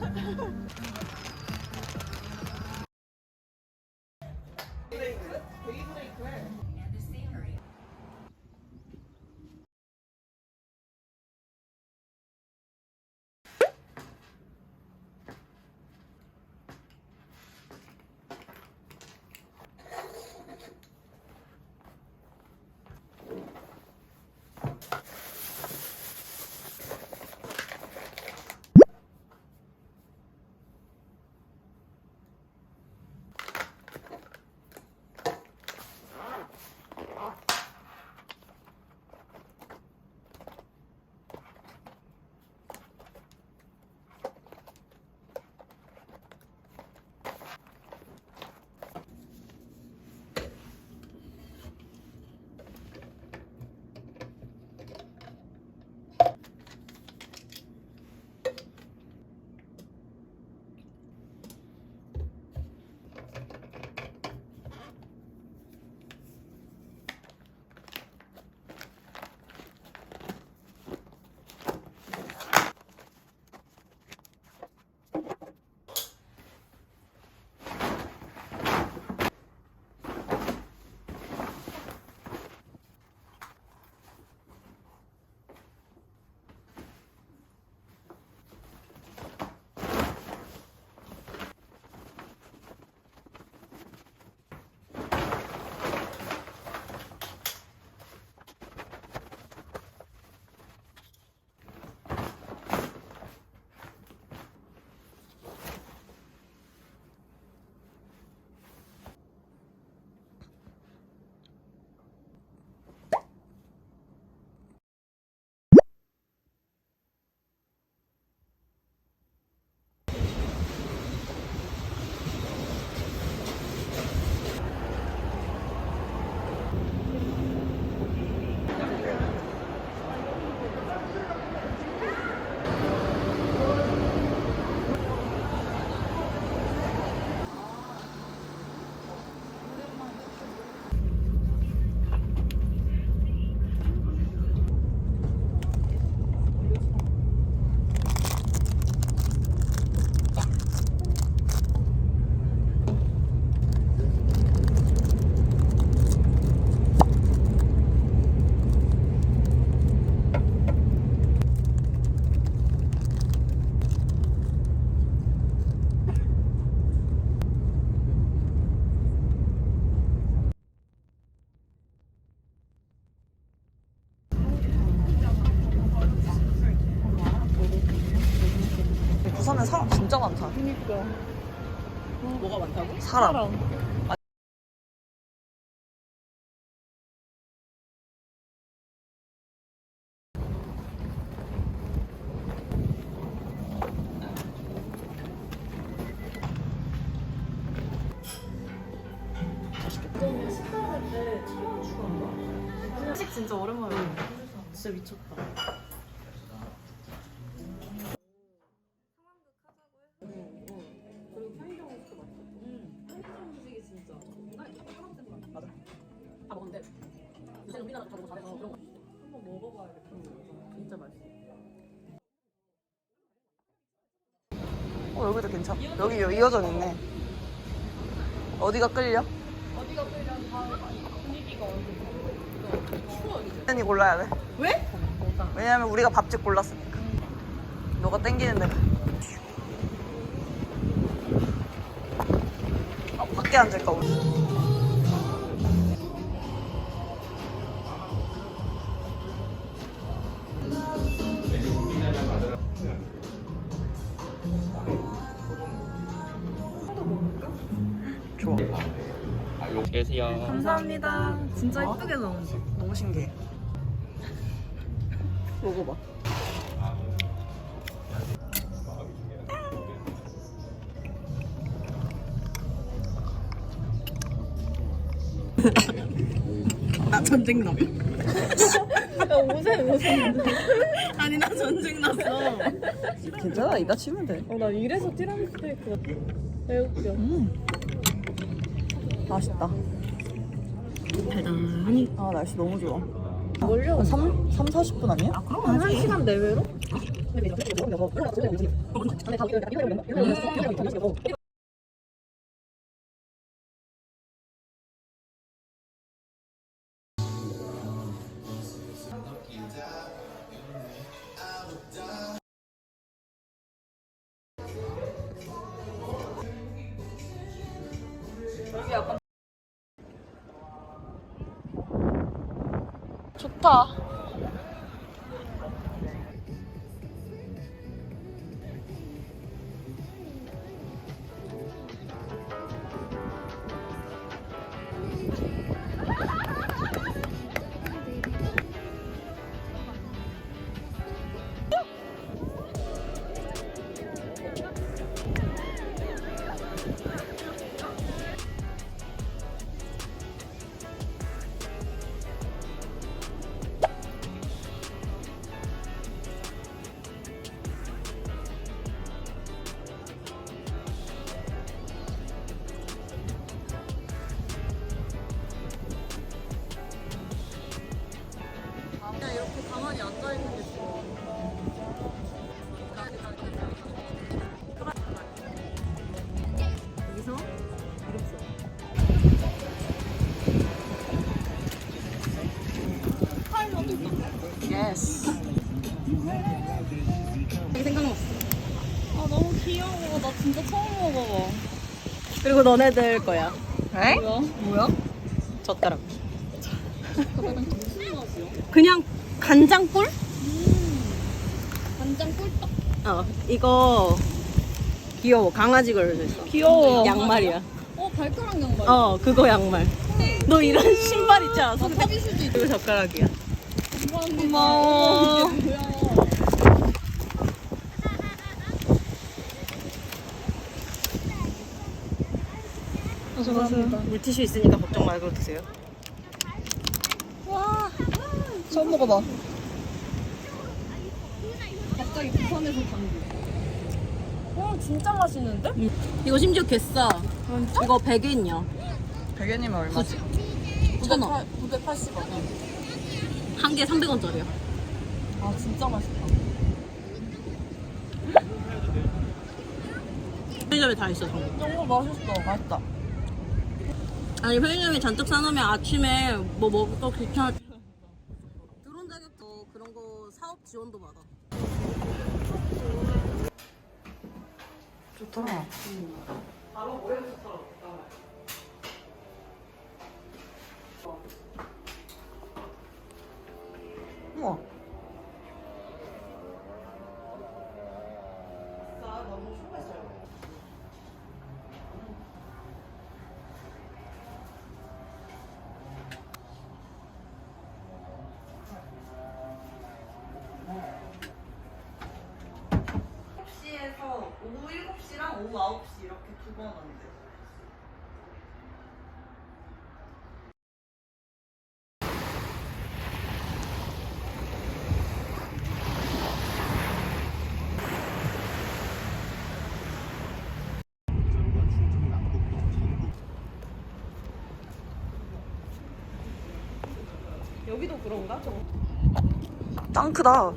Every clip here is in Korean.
Ha ha ha! 그니까. 뭐가 많다고? 사람. 한식 먹어봐야겠다 진짜 맛있어 어, 여기도 괜찮아. 여기 여- 이어져 있네. 어디가 끌려? 어디가 끌려 분위기가 완전 추워 이제 이 골라야 돼. 왜? 왜냐면 우리가 밥집 골랐으니까. 너가 땡기는 데. 아, 밖에 앉을까 우리? 감사합니다. 진짜 예쁘게 나온다. 너무 신기해. 먹어봐. 나 전쟁 남. 야, 옷에, 옷에. 아니 나 전쟁 났어. 괜찮아 이따 치면 돼. 어, 나 이래서 티라미수 스테이크 같아. 개웃겨. 음. 맛있다. 달달하니. 아 날씨 너무 좋아. 멀려. 3, 3 40분 아니야? 한 시간 내외로? 좋다. 진짜 처음 먹어봐. 그리고 너네들 거야. 에? 뭐야? 뭐야? 젓가락. 그냥 간장 꿀? 간장 꿀떡. 어, 이거 귀여워. 강아지 걸려져 있어. 귀여워. 양말이야. 어 발가락 양말. 어, 그거 양말. 너 이런 신발 있지 않아? 손 탑일 수도 있고. 이거 젓가락이야. 감사합니다. 고마워. 이게 뭐야? 감사합니다. 물티슈 있으니까 걱정 말고 드세요. 와. 처음 먹어봐. 갑자기 부산에서 당구. 와 진짜 맛있는데? 이거 심지어 개싸. 이거 100엔이야. 100엔이면 얼마지? 9,000원. 980원. 한 개 300원짜리야. 아 진짜 맛있다. 편의점에 다 있어, 저거. 너무 맛있어. 맛있다. 아니, 편의점에 잔뜩 사놓으면 아침에 뭐 먹을 거 귀찮아. 드론 자격도 그런 거 사업 지원도 받아. 좋다. 우와. 시에서 오후 7시랑 오후 9시 이렇게 두번 한대. 여기도 그런가? 저거. 땅 크다.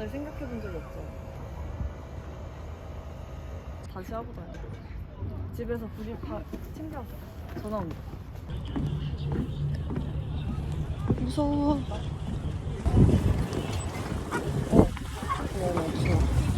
재난을 생각해 본 적이 없죠. 다시 하보다. 집에서 불이 다 챙겨왔어. 전화 온다. 무서워. 지금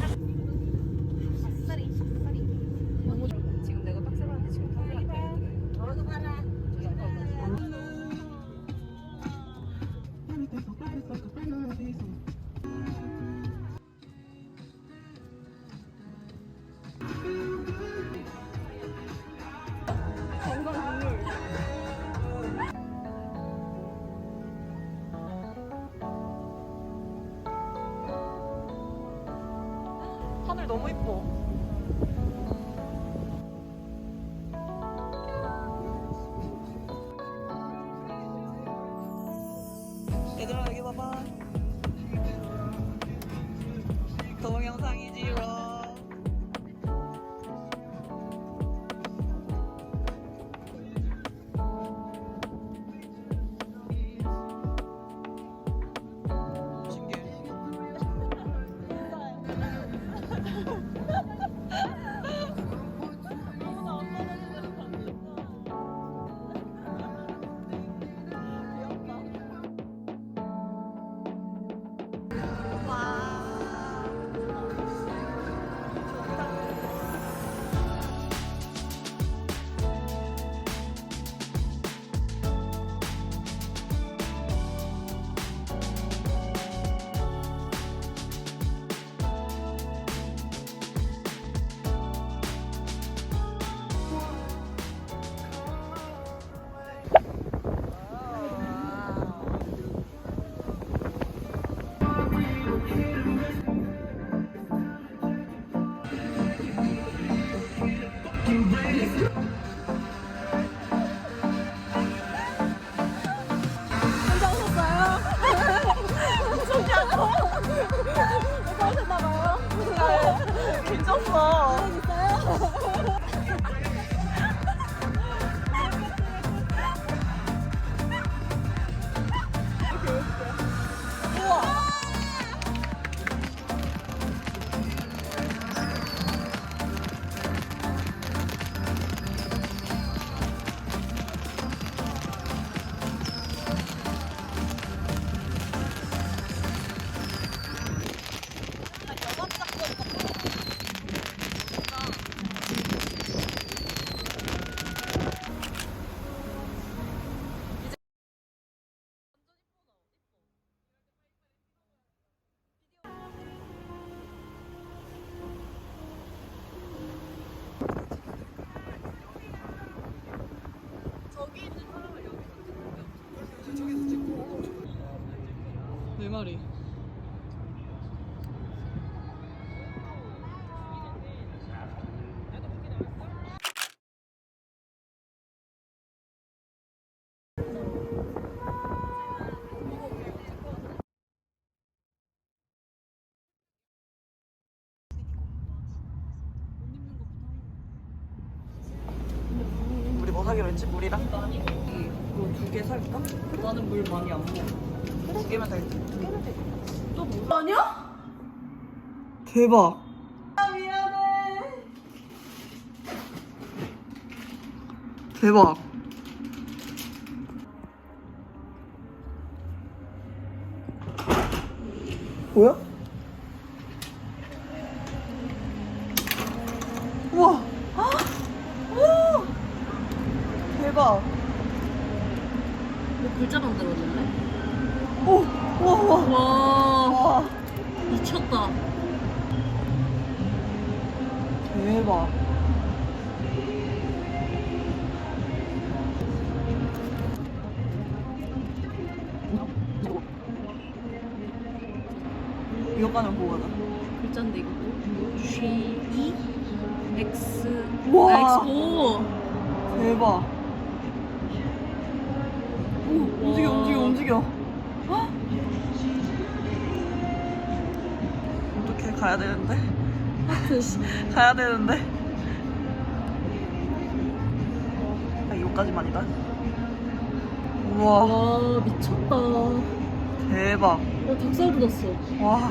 얘들아 여기 봐봐. 동영상이지롱 내 사기로 했지? 물이랑? 이거 두 개 살까? 나는 물 많이 안 먹어 두 개면 될 듯. 또물 아니야? 대박. 아 미안해. 대박. 뭐야? 우와. 오! 대박. 뭐 글자 만들어줄래? 오, 우와, 우와. 와 와, 미쳤다. 대박. 이거까지는 보고 가자. 글자인데 이것도 G E X 우 와. 아, X O 대박. 오, 움직여, 움직여, 움직여. 헉! 어떻게 가야 되는데? 가야 되는데? 아, 이거까지만이다. 우와, 와 미쳤다. 어 대박. 닭살 돋았어. 와.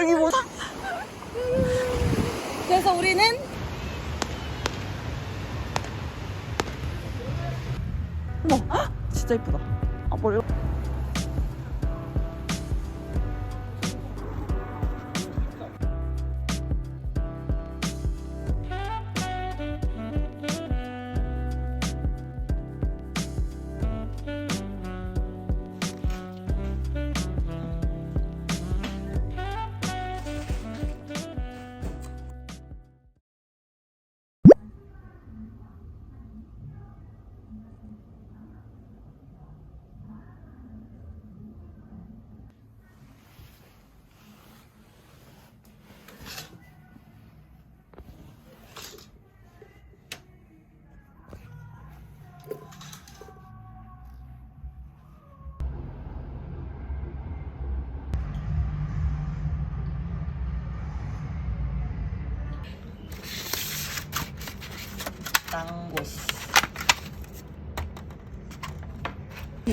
여기 뭐? 그래서 우리는 어머, 헉, 진짜 이쁘다.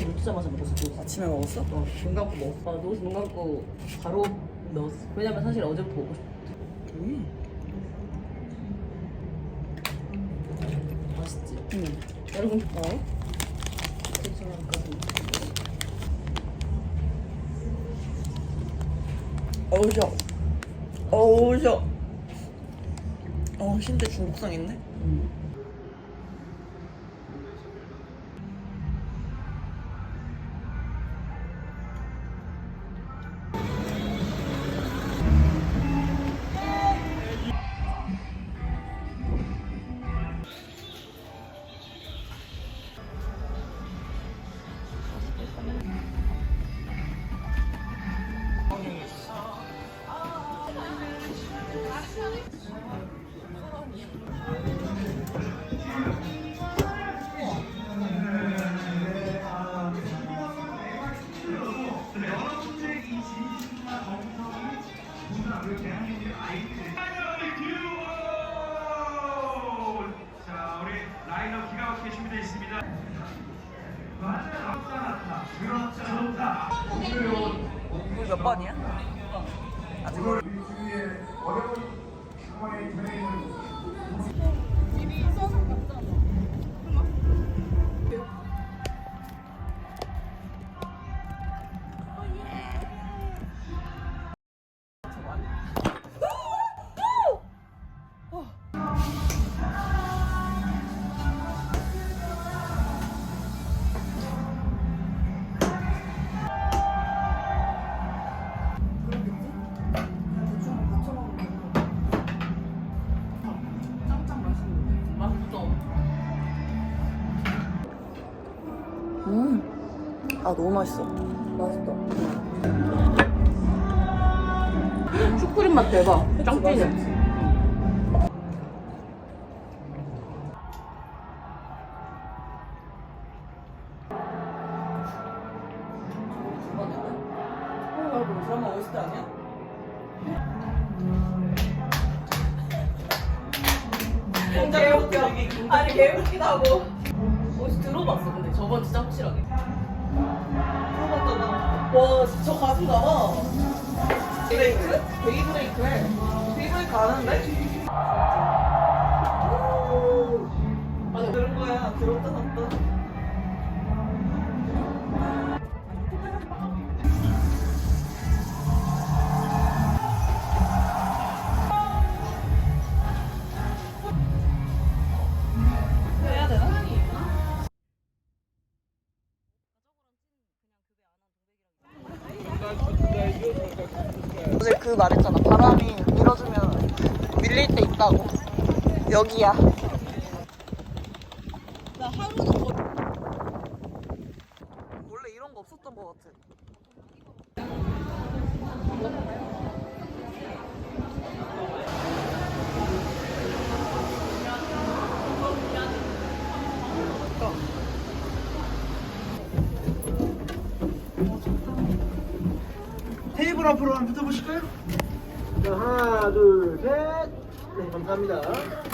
눈 뜨자마자 먹었어. 또. 아침에 먹었어? 어, 눈 감고 먹었어. 아, 누워서 눈 감고 바로 넣었어. 왜냐면 사실 어제부터 먹고 싶어. 음. 맛있지? 응. 여러분, 어? 어우 셔. 어우 셔. 어 심지어 중국상 있네. 자, 너무 맛있어. 맛있다. 슈크림 맛 대박. 어, 드라마 OST 아니야? 개웃겨. 아니 개웃기다고. 어디서 들어봤어 근데 저번 진짜 확실하게. 와 진짜 가수 나와. 브레이크? 베이브레이크 해. 브레이크 아는데? 아니 들은 거야. 들었다 샀다. 여기야. 나 하루는 거의 원래 이런 거 없었던 것 같아. 테이블 앞으로 한번 붙어보실까요? 자, 하나, 둘, 셋. 네, 감사합니다.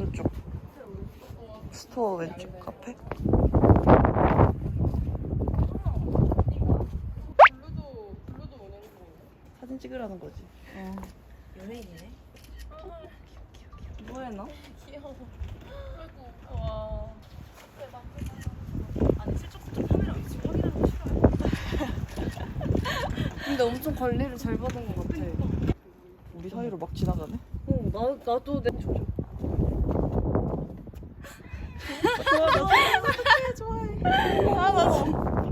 오른쪽. 스토어 왼쪽 카페. 사진 찍으라는 거지. 연예인이네. 뭐해 너? 아니 슬쩍슬쩍 카메라 위치 확인하는 거 싫어요? 근데 엄청 관리를 잘 받은 것 같아. 우리 사이로 막 지나가네. 어, 나 나도 내 조조.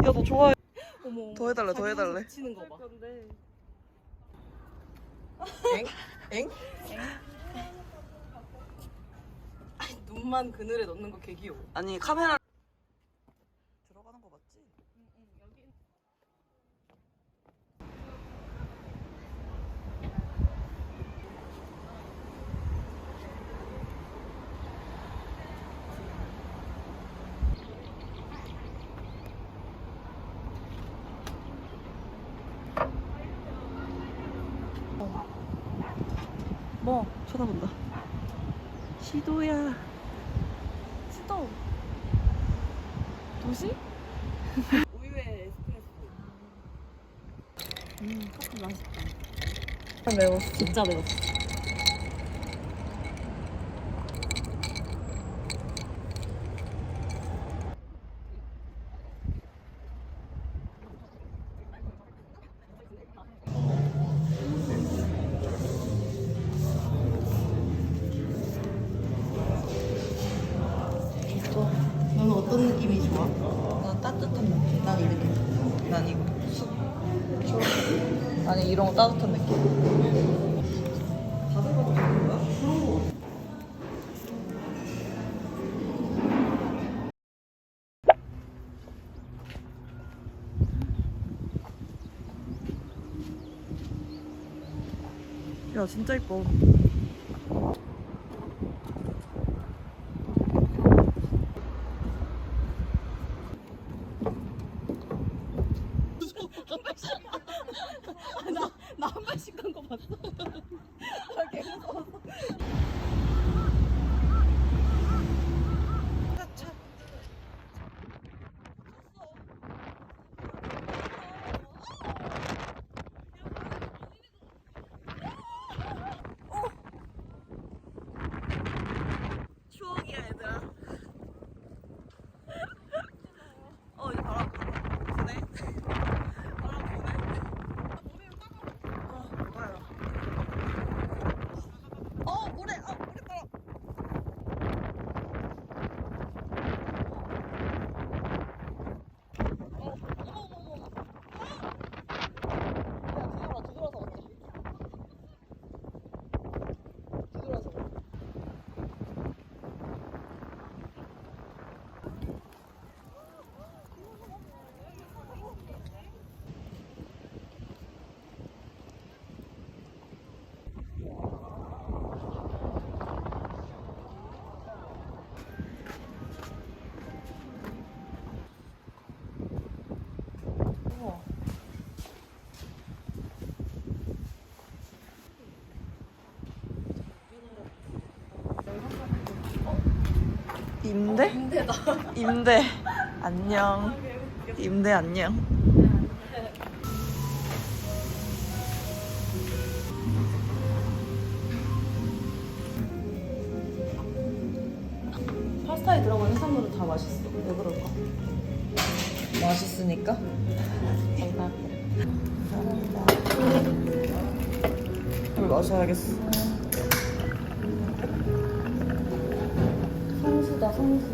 야, 너 좋아해. 어머. 더 해달래, 더 해달래. 치는 거 봐. 엥? 엥? 눈만 그늘에 넣는 거 개 귀여워. 아니, 카메라. 들어가는 거 맞지? 뭐? 쳐다본다. 시도야. 시도. 도시? 우유에 에스프레소. 음, 커피 맛있다. 매워. 진짜 매웠어. 야, 진짜 이뻐. 나 한 발씩 간 거 봤어. 추억이야 얘들아 어 이제 바람 부네 바람 부네 어 뭐야 어 모래 아 모래 바람 임대? 임대다. 임대. 안녕. 임대 안녕. 파스타에 들어간 해산물은 다 맛있어. 왜 그럴까? 맛있으니까? 물 마셔야겠어. 恭喜。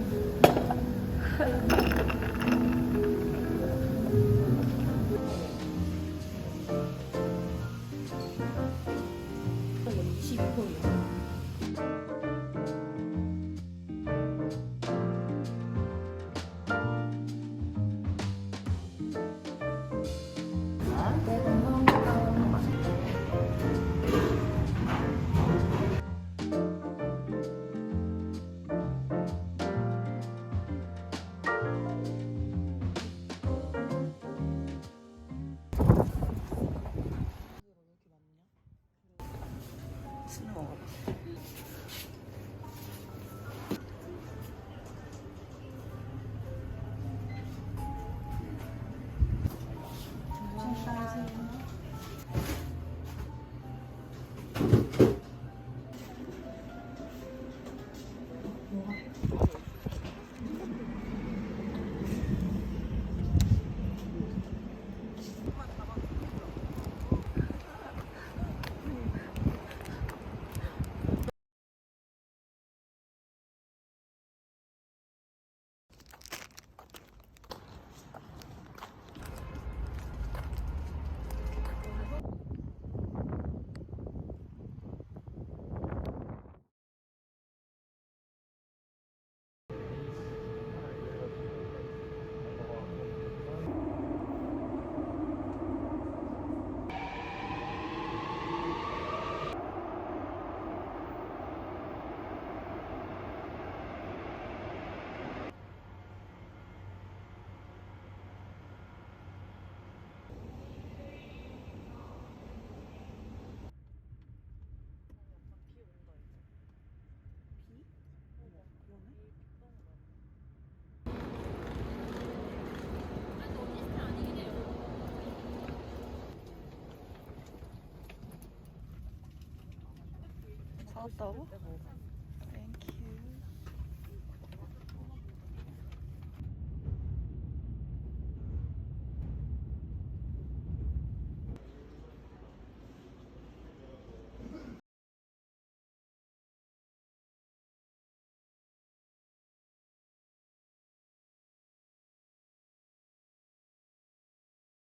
나왔다고?